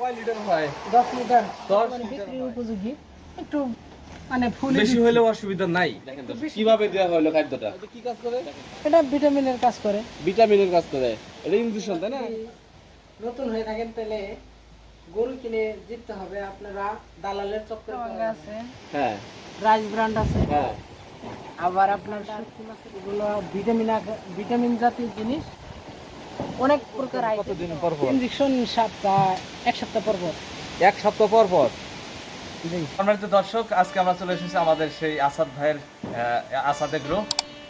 কয় লিটার হয়? দশ লিটার। দশ মানে লিটার উপযোগী। একটু মানে ফুল বেশি হলেও অসুবিধা নাই। দেখেন কীভাবে দেওয়া হলো খাদ্যটা? কি কাজ করে? এটা ভিটামিনের কাজ করে। ভিটামিনের কাজ করে। এটা ইনজেকশন তাই না? নতুন হয়ে থাকেন তাহলে গরু কিনে জিততে হবে আপনারা দালালের চক্কর আছে। হ্যাঁ। রাইস ব্র্যান্ড আছে। হ্যাঁ। আবার আপনার এগুলো ভিটামিন ভিটামিন জাতীয় জিনিস। অনেক প্রকার কতদিন পর পর? ইনজেকশন সপ্তাহ এক সপ্তাহ পর পর। এক সপ্তাহ পর পর? সম্মানিত দর্শক আজকে আমরা চলে এসেছি আমাদের সেই আসাদ ভাইয়ের আহ, আসাদ এগ্রো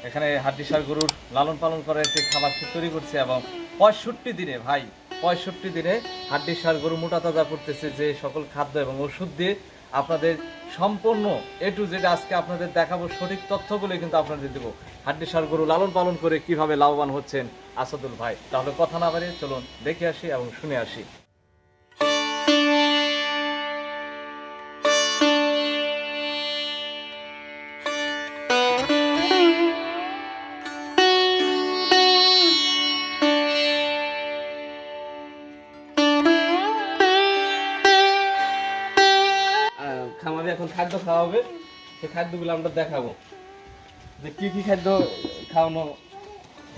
এখানে হাড্ডিসার গরুর লালন পালন করে একটি খাবার তৈরি করছে এবং পঁয়ষট্টি দিনে ভাই পঁয়ষট্টি দিনে হাড্ডিসার গরু মোটা তাজা করতেছে যে সকল খাদ্য এবং ওষুধ দিয়ে আপনাদের সম্পূর্ণ এ টু জেড আজকে আপনাদের দেখাবো সঠিক তথ্যগুলো কিন্তু আপনাদের দেবো। হাড্ডিসার গরু লালন পালন করে কীভাবে লাভবান হচ্ছেন আসাদুল ভাই। তাহলে কথা না বাড়িয়ে চলুন, দেখে আসি এবং শুনে আসি। এখন খাদ্য খাওয়া হবে সেই খাদ্যগুলো আমরা দেখাবো। যে কি কি খাদ্য খাওয়ানো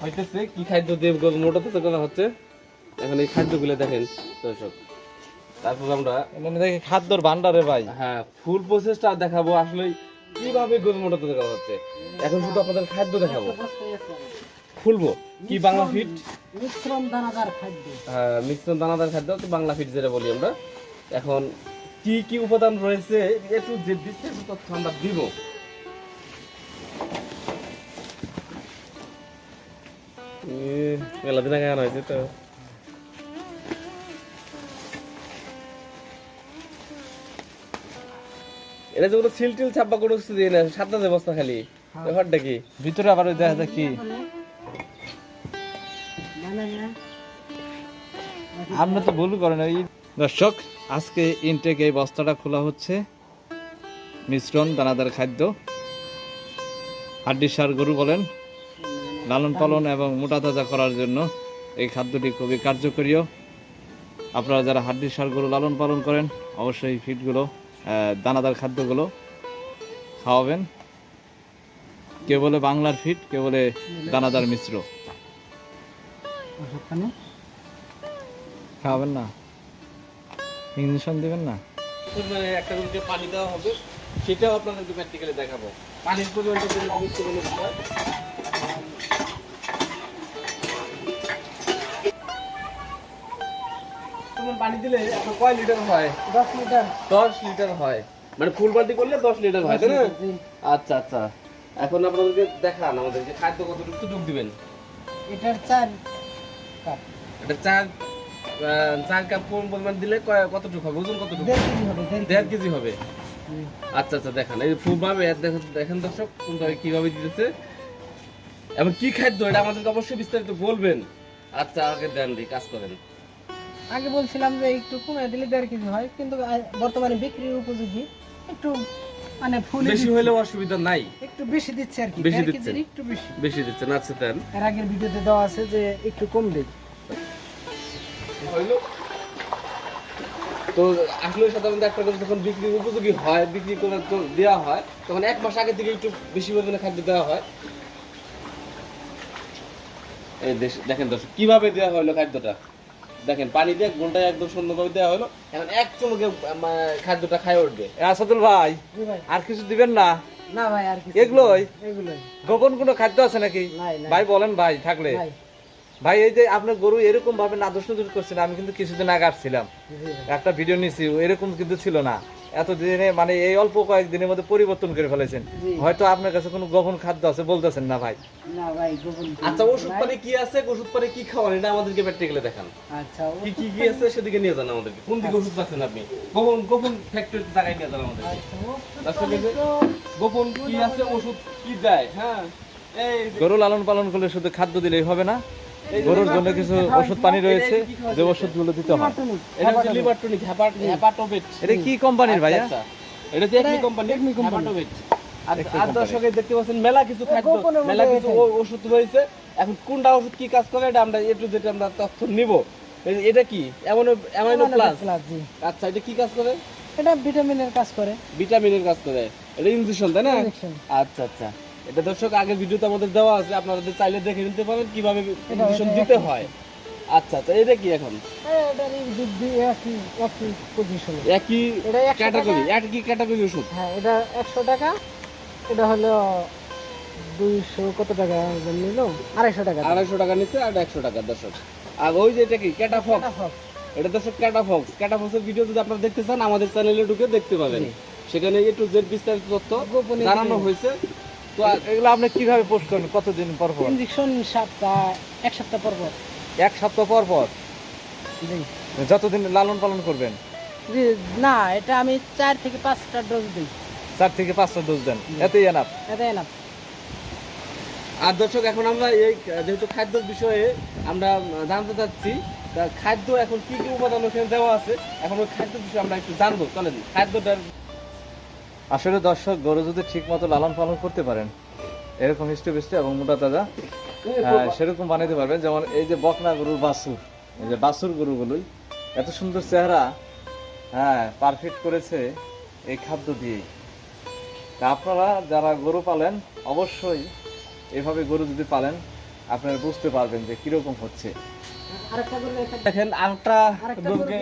হইতেছে কি খাদ্য দিয়ে গরু মোটাতে করা হচ্ছে। এখন এই খাদ্যগুলো দেখেন দর্শক। তারপর আমরা মানে দেখি খাদ্যর ভান্ডারে ভাই। হ্যাঁ ফুল প্রসেসটা দেখাবো আসলে কীভাবে গরু মোটাতে করা হচ্ছে। এখন শুধু আপনাদের খাদ্য দেখাবো। ফুলবো কি বাংলা ফিট মিশ্রণ দানাদার খাদ্য। হ্যাঁ, মিশ্রণ দানাদার খাদ্য তো বাংলা ফিট যেটা বলি আমরা। এখন কি কি উপাদান রয়েছে একটু যে বিস্তারিত তথ্য আমরা দিব। এ, মেলা দিন আগে আনা হয়েছে তো। এটা যেগুলো সিল টিল ছাপ্পা কোনো কিছু দিয়ে না সাতটা যে বস্তা খালি। ব্যাপারটা কি? ভিতরে আবার ওই দেখা যায় কি। আপনি তো ভুল করেন এই দর্শক আজকে ইনটেক এই বস্তাটা খোলা হচ্ছে। মিশ্রণ দানাদার খাদ্য। হাড্ডি সার গরু বলেন লালন পালন এবং মোটা তাজা করার জন্য এই খাদ্যটি খুবই কার্যকরীয়। আপনারা যারা হাড্ডি সার গরু লালন পালন করেন অবশ্যই ফিটগুলো দানাদার খাদ্যগুলো খাওয়াবেন। কেউ বলে বাংলার ফিট কেউ বলে দানাদার মিশ্র? খাওয়াবেন না। ইঞ্জেকশন দিবেন না? একটা রুমে পানি দেওয়া হবে সেটাও আপনাদেরকে প্র্যাকটিক্যালি দেখাবো। পানির পরিমাণটা যদি বুঝতে হয়। তোমার পানি দিলে এখন কয় লিটার হয়? দশ লিটার। দশ লিটার হয়। মানে ফুল বালতি করলে দশ লিটার হয় তাই না? আচ্ছা আচ্ছা। এখন আপনাদেরকে দেখান আমাদেরকে খাদ্য কতটুকু যোগ দিবেন? এটার চার কাপ। এটা চার আহ, চার কাপ কোন পরিমাণ দিলে কতটুকু হবে? ওজন কতটুকু? দেড় কেজি হবে। আচ্ছা আচ্ছা দেখান। এই ফুলভাবে দেখেন দর্শক কোনভাবে কীভাবে দিতেছে। এবং কি খাদ্য? এটা আমাদেরকে অবশ্যই বিস্তারিত বলবেন। আচ্ছা আগে দেন দি কাজ করেন। আগে বলছিলাম যে একটু কমে দিলে দেড় কেজি হয় কিন্তু বর্তমানে বিক্রির উপযোগী। একটু মানে ফুল বেশি হলেও অসুবিধা নাই। একটু বেশি দিচ্ছে আর কি বেশি। কেজির একটু বেশি। বেশি আচ্ছা দেন। এর আগের ভিডিওতে দেওয়া আছে যে একটু কম দেই হইল? তো আসলে সাধারণত একটা যখন বিক্রি উপযোগী হয় বিক্রি করে তো দেওয়া হয় তখন এক মাস আগে থেকে একটু বেশি পরিমাণে খাদ্য দেওয়া হয়। এই দেখেন দর্শক কীভাবে দেওয়া হলো খাদ্যটা? দেখেন পানি দিয়ে গোলটায় একদম সুন্দরভাবে দেওয়া হলো এখন এক চমকে খাদ্যটা খায় উঠবে। আসাদুল ভাই আর কিছু দিবেন না? না ভাই আর কিছু এগুলোই? এগুলোই। গোপন কোনো খাদ্য আছে নাকি? ভাই বলেন ভাই থাকলে। ভাই এই যে আপনার গরু এরকম ভাবে নাদুস নজর করছেন আমি কিন্তু কিছুদিন আগে আসছিলাম। একটা ভিডিও নিছি এরকম কিন্তু ছিল না। এতদিনে মানে এই অল্প কয়েকদিনের মধ্যে পরিবর্তন করে ফেলেছেন। হয়তো আপনার কাছে কোনো গোপন খাদ্য আছে বলতেছেন না ভাই। না ভাই গোপন আচ্ছা ওষুধ পানি কি আছে? ওষুধ পানি কি খাওয়ান এটা আমাদেরকে প্র্যাকটিক্যালি দেখান। আচ্ছা কি কি কি আছে? সেদিকে নিয়ে যান আমাদেরকে। কোন দিকে ওষুধ পাচ্ছেন আপনি? গোপন গোপন ফ্যাক্টরি জায়গায় নিয়ে যান আমাদের আচ্ছা গোপন কি আছে ওষুধ কি দেয়? হ্যাঁ। গরু লালন পালন করলে শুধু খাদ্য দিলেই হবে না গরুর জন্য কিছু ওষুধ পানি রয়েছে যে ওষুধগুলো দিতে হয়। এটা হচ্ছে লিভার টনিক এটা কি কোম্পানির ভাইয়া? এটা হচ্ছে একমি কোম্পানি আর দর্শকে দেখতে পাচ্ছেন মেলা কিছু খাদ্য মেলা কিছু ওষুধ রয়েছে। এখন কোনটা ওষুধ কি কাজ করে এটা আমরা একটু যেটা আমরা তথ্য নিব। এটা কি? এমন অ্যামাইনো প্লাস। আচ্ছা এটা কি কাজ করে? এটা ভিটামিনের কাজ করে। ভিটামিনের কাজ করে। এটা ইনজেকশন তাই না? আচ্ছা আচ্ছা। এটা দর্শক আগের ভিডিওতে আমাদের দেওয়া আছে আপনারা যদি চাইলে দেখে নিতে পারেন কীভাবে ইনজেকশন দিতে হয়। আচ্ছা আচ্ছা এটা কি এখন? একই ক্যাটাগরি একই ক্যাটাগরি ওষুধ? হ্যাঁ এটা একশো টাকা এটা হলো দুইশো কত টাকা নিল? আড়াইশো টাকা। আড়াইশো টাকা নিচ্ছে আর একশো টাকা দর্শক। আর ওই যে এটা কি? ক্যাটাফক্স এটা দর্শক ক্যাটাফক্স ক্যাটাফক্সের ভিডিও যদি আপনারা দেখতে চান আমাদের চ্যানেলে ঢুকে দেখতে পাবেন। সেখানে এ টু জেড বিস্তারিত তথ্য জানানো হয়েছে। তো আর এগুলো আপনি কীভাবে পোস্ট করেন? কতদিন পর পর? ইঞ্জেকশন সপ্তাহ এক সপ্তাহ পর পর। এক সপ্তাহ পর পর? যতদিন লালন পালন করবেন? না এটা আমি চার থেকে পাঁচটা ডোজ দিই। চার থেকে পাঁচটা ডোজ দেন। এতেই এনাফ? আর দর্শক এখন আমরা এই যেহেতু খাদ্যের বিষয়ে আমরা জানতে চাচ্ছি তা খাদ্য এখন কি কি উপাদান ওখানে দেওয়া আছে? এখন ওই খাদ্য বিষয়ে আমরা একটু জানব। চলেন খাদ্যটার আসলে দর্শক গরু যদি ঠিক মতো লালন পালন করতে পারেন এরকম হিস্ট্রি এবং মোটা তাজা হ্যাঁ, সেরকম বানাইতে পারবেন। যেমন এই যে বকনা গরুর বাছুর এই যে বাছুর গরুগুলোই এত সুন্দর চেহারা হ্যাঁ পারফেক্ট করেছে এই খাদ্য দিয়েই তা আপনারা যারা গরু পালেন অবশ্যই এভাবে গরু যদি পালেন আপনারা বুঝতে পারবেন যে কীরকম হচ্ছে। দেখেন আরেকটা গরুকে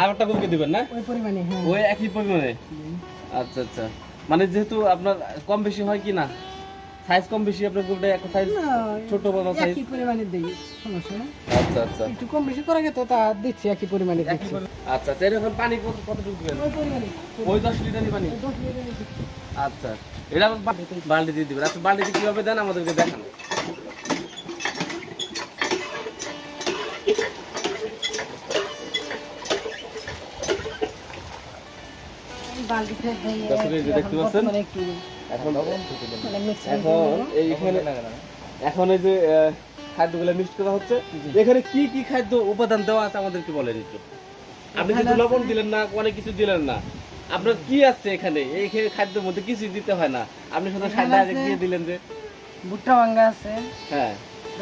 আরেকটা গরুকে দিবেন না? ওই পরিমাণে হ্যাঁ। ওই একই পরিমাণে। আচ্ছা আচ্ছা। মানে যেহেতু আপনার কম বেশি হয় কি না? সাইজ কম বেশি আপনার গরুটা একটা সাইজ ছোট বড় সাইজ একই পরিমাণে দিই সমস্যা নেই। আচ্ছা আচ্ছা। একটু কম বেশি করে গেতো তা দিচ্ছি একই পরিমাণে দিচ্ছি। আচ্ছা আচ্ছা এরকম পানি কত কতটুকু দিবেন? ওই পরিমাণে ওই দশ লিটারই পানি? ওই দশ লিটারের দিচ্ছি। আচ্ছা। এটা বালতি দিয়ে দিবেন। আচ্ছা বালতিতে কীভাবে দেন আমাদেরকে দেখান এই বালতিতে দিয়ে দর্শক এই যে দেখতে এখন পাচ্ছেন? এখন মানে এখন এই এখানে এখন এই যে আহ, খাদ্যগুলো মিক্স করা হচ্ছে। এখানে কি কি খাদ্য উপাদান দেওয়া আছে আমাদেরকে বলেন একটু? আপনি কিন্তু লবণ দিলেন না অনেক কিছু দিলেন না আপনার কি আছে এখানে? এই খাদ্যের মধ্যে কিছু দিতে হয় না। আপনি শুধু সাদা দিয়ে দিলেন যে। ভুট্টা ভাঙ্গা আছে হ্যাঁ।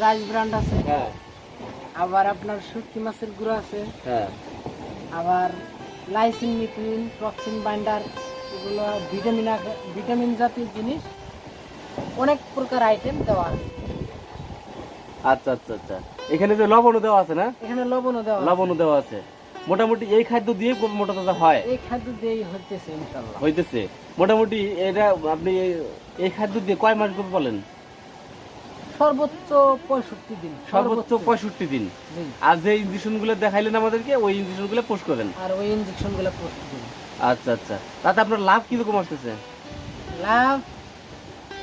রাইস ব্র্যান্ড আছে হ্যাঁ। আবার আপনার শুটকি মাছের গুঁড়ো আছে হ্যাঁ। আবার লাইসিন মিথিন টক্সিন বাইন্ডার এগুলো ভিটামিন ভিটামিন জাতীয় জিনিস অনেক প্রকার আইটেম দেওয়া আছে। আচ্ছা আচ্ছা আচ্ছা। এখানে যে লবণও দেওয়া আছে না? এখানে লবণও দেওয়া। লবণও দেওয়া আছে। মোটামুটি এই খাদ্য দিয়ে খুব মোটা তাজা হয়? এই খাদ্য দিয়েই হইতেছে ইনশাল্লাহ হইতেছে। মোটামুটি এটা আপনি এই- খাদ্য দিয়ে কয় মাস করে বলেন? সর্বোচ্চ পঁয়ষট্টি দিন সর্বোচ্চ পঁয়ষট্টি দিন। আর যে ইঞ্জেকশনগুলো দেখাইলেন আমাদেরকে ওই ইঞ্জেকশনগুলো পোস্ট করেন। আর ওই ইঞ্জেকশনগুলো পঁচিশ দিন আচ্ছা আচ্ছা। তাতে আপনার লাভ কীরকম আসতেছে? লাভ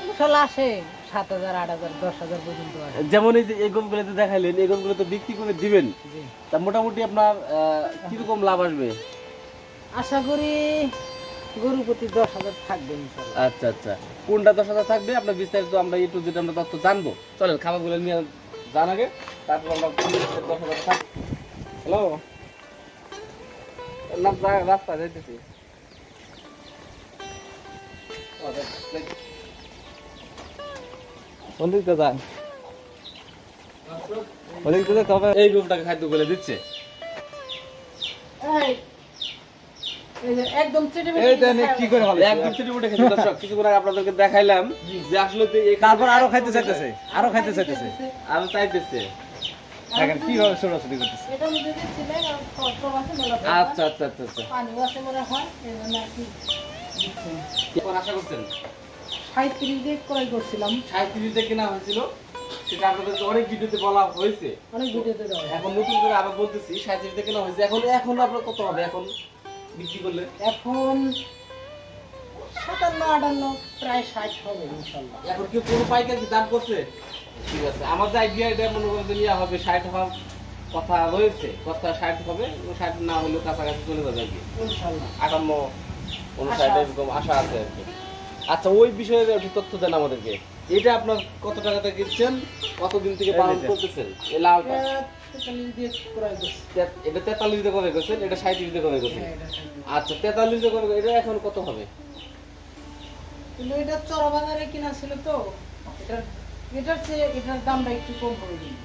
ইনশাল্লাহ আসে। সাত হাজার আট হাজার দশ হাজার পর্যন্ত যেমন এই যে দেখাইলেন তো বিক্রি করে দিবেন। তা মোটামুটি আপনার কীরকম লাভ আসবে? আশা করি গরু প্রতি দশ হাজার থাকবে আচ্ছা আচ্ছা। কোনটা দশ হাজার থাকবে? আপনার বিস্তারিত আমরা একটু যেটা আমরা তথ্য জানব। চলেন খাবারগুলো নিয়ে জান আগে। তারপর আমরা দশ হাজার থাক হ্যালো না রাস্তা যাইতেছি। যান। তবে এই গরুটাকে খাদ্য করে দিচ্ছে। এই, একদম চেটে এই দেন কি করে ভালো একদম ছোট মোটো খেতে দর্শক কিছুক্ষণ আগে আপনাদেরকে দেখাইলাম যে আসলে তারপর আরও খাইতে চাইতেছে আরও খাইতে চাইতেছে। আরও চাইতেছে। দেখেন কীভাবে ছোটাছুটি করতেছে। এটার মধ্যে যে ছিলেন আর সব আছে মেলা আচ্ছা আচ্ছা আচ্ছা আচ্ছা। মনে হয় আশা করছেন? সাঁত্রিশ দিয়ে ক্রয় করছিলাম। সাঁত্রিশে কেনা হয়েছিল। সেটা আপনাদের তো অনেক ভিডিওতে বলা হয়েছে। অনেক ভিডিওতে এখন নতুন করে আবার বলতেছি সাঁত্রিশে কেনা হয়েছে। এখন এখন আপনার কত হবে? এখন বিক্রি করলে এখন সাতান্ন আটান্ন প্রায় ষাট হবে ইনশাল্লাহ। এখন কি কোনো পাইকার দাম করছে? ঠিক আছে আমার যে আইডিয়া এটা মনে করেন হবে ষাট হওয়ার কথা রয়েছে কথা ষাট হবে ষাট না হলেও কাছাকাছি চলে যাবে আর কি। ইনশাল্লাহ। আটান্ন উনষাট আশা এরকম আশা আছে আর কি। আচ্ছা ওই বিষয়ে একটু তথ্য দেন আমাদেরকে। এটা আপনার কত টাকাতে কিনছেন? কতদিন থেকে পালন করতেছেন? এই লাউটা এটা তেতাল্লিশ দিয়ে কবে করছেন এটা সাঁত্রিশ দিয়ে কবে করছেন। হ্যাঁ। আচ্ছা তেতাল্লিশ দিয়ে কবে এটা এখন কত হবে? এটা কিনা ছিল তো এটার এটার চেয়ে এটার দামটা একটু কম হবে কিন্তু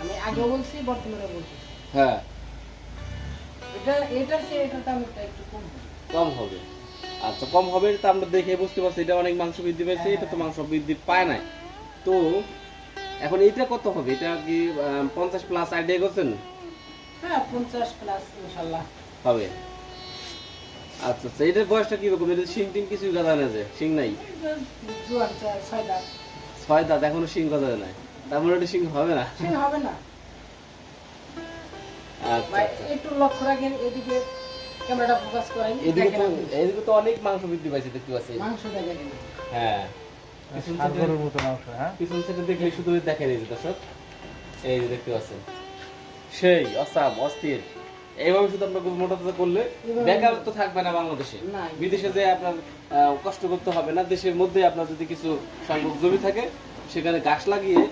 আমি আগেও বলছি বর্তমানে বলছি। হ্যাঁ। এটা এটার চেয়ে এটার দামটা একটু কম কম হবে। আচ্ছা কম হবে তা আমরা দেখে বুঝতে পারছি এটা অনেক মাংস বৃদ্ধি পেয়েছে এটা তো মাংস বৃদ্ধি পায় নাই। তো এখন এইটা কত হবে? এটা কি পঞ্চাশ প্লাস আইডিয়া করছেন? হ্যাঁ পঞ্চাশ প্লাস ইনশাল্লাহ। হবে। আচ্ছা আচ্ছা এটার বয়সটা কীরকম? এটা শিং টিং কিছুই গাদা না যে শিং নাই? ছয় দাঁত। এখনও শিং গাদা নাই। তার মানে এটা শিং হবে না? সে হবে না। আচ্ছা আচ্ছা। একটু লক্ষ্য রাখেন এদিকে ক্যামেরাটা ফোকাস করেন এদিকে তো এদিকে তো অনেক মাংস বৃদ্ধি পাইছে দেখতে পাচ্ছি। মাংসটা দেখেন। হ্যাঁ। পিছন মতো হ্যাঁ? পিছন সাইডে দেখলে শুধু দেখে এই দর্শক। এই যে দেখতে পাচ্ছেন। সেই অসাম অস্থির। এইভাবে শুধু আপনার মোটা তাজা করলে এভাবে- বেকারত্ব থাকবে না বাংলাদেশে। বিদেশে যে আপনার কষ্ট করতে হবে না দেশের মধ্যে আপনার যদি কিছু সংখ্যক জমি থাকে সেখানে গাছ লাগিয়ে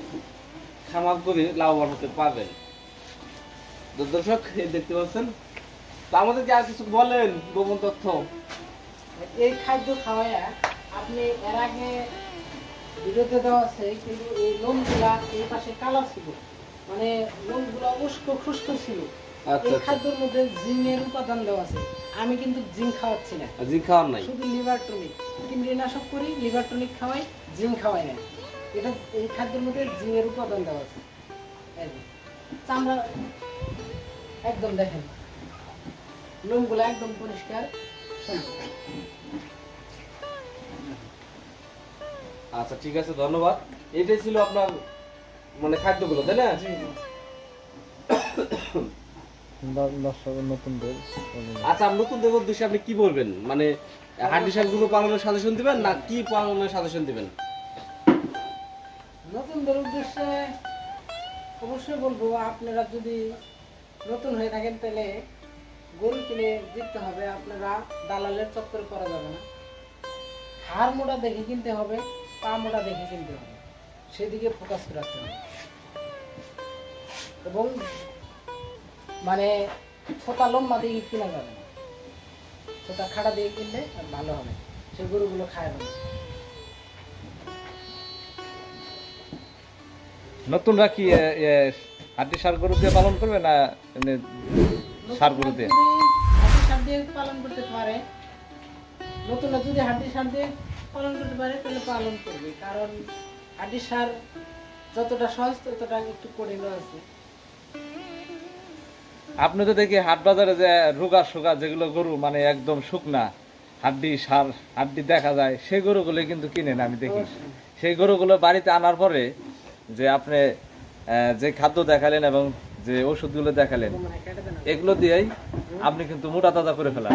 খামার করে লাভবান হতে পারবেন। দর্শক দেখতে পাচ্ছেন। তো আমাদেরকে আর কিছু বলেন গোপন তথ্য। এই খাদ্য খাওয়ায়া আপনি এর আগে ভিডিওতে দেওয়া আছে কিন্তু এই লোমগুলা এই পাশে কালার ছিল। মানে লোমগুলা উস্কো খুস্কো ছিল। আচ্ছা এই আচ্ছা। খাদ্যের মধ্যে জিঙ্কের উপাদান দেওয়া আছে। আমি কিন্তু জিঙ্ক খাওয়াচ্ছি না। জি খাওয়ার নাই? শুধু লিভার টনিক। কীটনাশক করি লিভার টনিক খাওয়াই জিঙ্ক খাওয়াই না। এটা এই খাদ্যের মধ্যে জিঙ্কের উপাদান দেওয়া আছে। চামড়া একদম দেখেন। লোমগুলো একদম পরিষ্কার। সুন্দর। আচ্ছা ঠিক আছে ধন্যবাদ। এটাই ছিল আপনার মানে খাদ্যগুলো তাই না? আচ্ছা নতুনদের উদ্দেশ্যে আপনি কি বলবেন? মানে হাড্ডি গুলো পালনের সাজেশন দিবেন না কি পালনের সাজেশন দিবেন? নতুনদের উদ্দেশ্যে অবশ্যই বলব আপনারা যদি নতুন হয়ে থাকেন তাহলে গরু কিনে জিততে হবে। আপনারা দালালের চক্করে করা যাবে না। হাড় মোটা দেখে কিনতে হবে। পা মোটা দেখে কিনতে হবে। সেদিকে ফোকাস রাখতে হবে। এবং মানে ছোটা লম্বা দিয়ে কিনা যাবে না? ছোটা খাড়া দিয়ে কিনলে ভালো হবে। সে গরুগুলো খায় না। নতুনরা কি এ, এ, হাড্ডি সার গরু দিয়ে পালন করবে না সার গরু দিয়ে? হাড্ডি সার দিয়ে পালন করতে পারে নতুনরা যদি হাড্ডি সার দিয়ে পালন করতে পারে তাহলে পালন করবে। কারণ হাড্ডি সার যতটা সহজ ততটা একটু কঠিন আছে। আপনি তো দেখি হাট বাজারে যে রোগা সোগা যেগুলো গরু মানে একদম শুকনা হাড্ডি সার হাড্ডি দেখা যায় সেই গরুগুলো কিন্তু কিনেন আমি দেখি। সেই গরুগুলো বাড়িতে আনার পরে যে আপনি যে খাদ্য দেখালেন এবং যে ওষুধগুলো দেখালেন মানে এগুলো দিয়েই আপনি কিন্তু মোটা তাজা করে ফেলান।